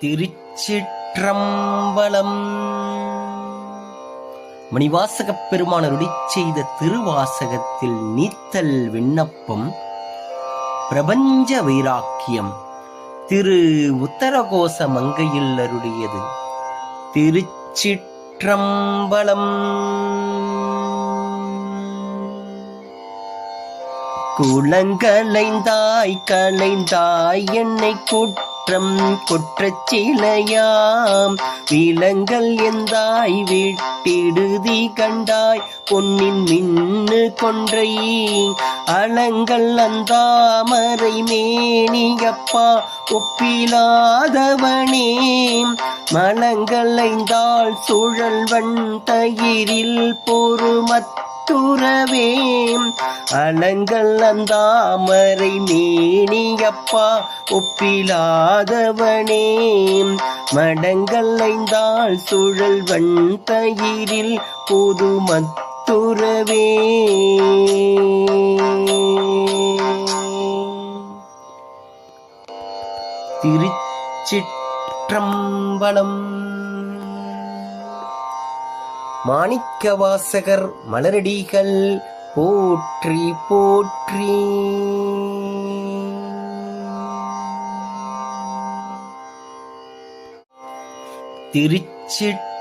திருச்சிற்றம்பலம். மணிவாசகப் பெருமானருடி செய்த திருவாசகத்தில் நீத்தல் விண்ணப்பம் பிரபஞ்ச வைராக்கியம். திரு உத்தரகோச மங்கையில் அருளியது. திருச்சிற்றம்பலம். குளங்களைந்தாய் களைந்தாய் என்னை குற்றம் குற்றச்சிலையாம். விலங்கல் எந்தாய் விட்டிடுதி கண்டாய். பொன்னின் மின்னு கொன்றை அலங்கள் அந்தாமரை மேனியப்பா ஒப்பிலாதவனே மலங்களைந்தாள் சுழல்வன் தயிரில் பொறுமத் துறவே அலங்கள் அந்தாமரை மேனியப்பா ஒப்பிலாதவனே மடங்கள் ஐந்தாள் சுழல் வன் தயிரில் பொது மத்துறவே திருச்சிற்றம்பலம் மாணிக்கவாசகர் மலரடிகள் போற்றி போற்றி. திருச்சிட்டு